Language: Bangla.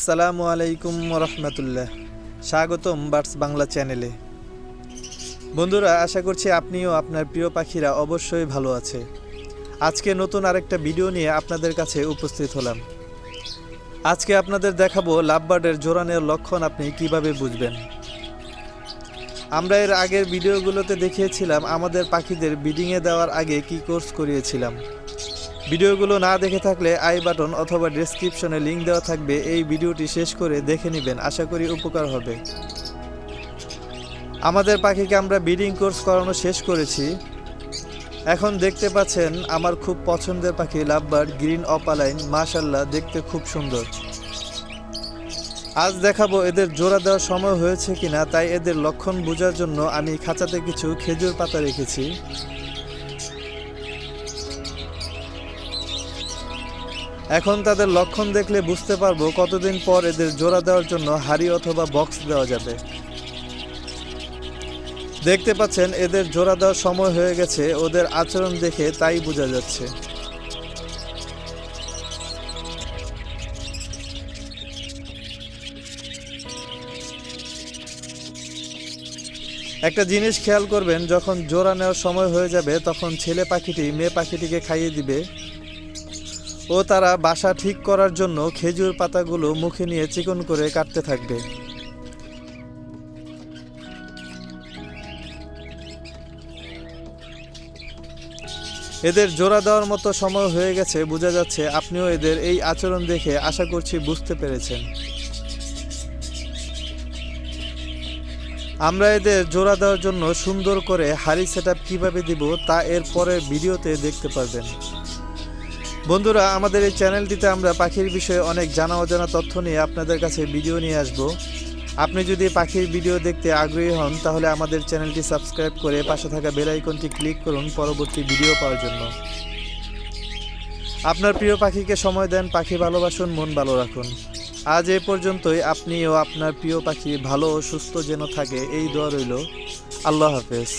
আসসালামু আলাইকুম রহমতুল্লাহ স্বাগতম বার্ডস বাংলা চ্যানেলে। বন্ধুরা, আশা করছি আপনিও আপনার প্রিয় পাখিরা অবশ্যই ভালো আছে। আজকে নতুন আরেকটা ভিডিও নিয়ে আপনাদের কাছে উপস্থিত হলাম। আজকে আপনাদের দেখাবো লাভবার্ডের জোরানের লক্ষণ আপনি কীভাবে বুঝবেন। আমরা এর আগের ভিডিওগুলোতে দেখিয়েছিলাম আমাদের পাখিদের বিডিংয়ে দেওয়ার আগে কি কোর্স করিয়েছিলাম। ভিডিওগুলো না দেখে থাকলে আই বাটন অথবা ডেসক্রিপশনে লিংক দেওয়া থাকবে। এই ভিডিওটি শেষ করে দেখে নেবেন, আশা করি উপকার হবে। আমাদের পাখিকে আমরা ব্রিডিং কোর্স করানো শেষ করেছি। এখন দেখতে পাচ্ছেন আমার খুব পছন্দের পাখি লাভবার্ড গ্রিন অপালাইন মাশাল্লাহ দেখতে খুব সুন্দর। আজ দেখাবো এদের জোড়া দেওয়ার সময় হয়েছে কিনা, তাই এদের লক্ষণ বোঝার জন্য আমি খাঁচাতে কিছু খেজুর পাতা রেখেছি। এখন তাদের লক্ষণ দেখলে বুঝতে পারব কতদিন পর এদের জোড়া দেওয়ার জন্য হাড়ি অথবা বক্স দেওয়া যাবে। দেখতে পাচ্ছেন, এদের জোড়া দেওয়ার সময় হয়ে গেছে, ওদের আচরণ দেখে তাই বোঝা যাচ্ছে। একটা জিনিস খেয়াল করবেন, যখন জোড়া নেওয়ার সময় হয়ে যাবে, তখন ছেলে পাখিটি মেয়ে পাখিটিকে খাইয়ে দিবে। ও তারা বাসা ঠিক করার জন্য খেজুর পাতাগুলো মুখে নিয়ে চিকন করে কাটতে থাকবে। এদের জোড়া দেওয়ার মতো সময় হয়ে গেছে, বোঝা যাচ্ছে আপনিও এদের এই আচরণ দেখে আশা করছি বুঝতে পেরেছেন। আমরা এদের জোড়া দেওয়ার জন্য সুন্দর করে হাড়ি সেট কীভাবে দিব তা এর পরের ভিডিওতে দেখতে পারবেন। বন্ধুরা, আমাদের এই চ্যানেলটিতে আমরা পাখির বিষয়ে অনেক জানা অজানা তথ্য নিয়ে আপনাদের কাছে ভিডিও নিয়ে আসব। আপনি যদি পাখির ভিডিও দেখতে আগ্রহী হন, তাহলে আমাদের চ্যানেলটি সাবস্ক্রাইব করে পাশে থাকা বেল আইকনটি ক্লিক করুন পরবর্তী ভিডিও পাওয়ার জন্য। আপনার প্রিয় পাখিকে সময় দেন পাখি ভালোবাসুন, মন ভালো রাখুন। আজ এ পর্যন্তই, আপনি ও আপনার প্রিয় পাখি ভালো ও সুস্থ যেন থাকে, এই দোয়া রইল। আল্লাহ হাফেজ।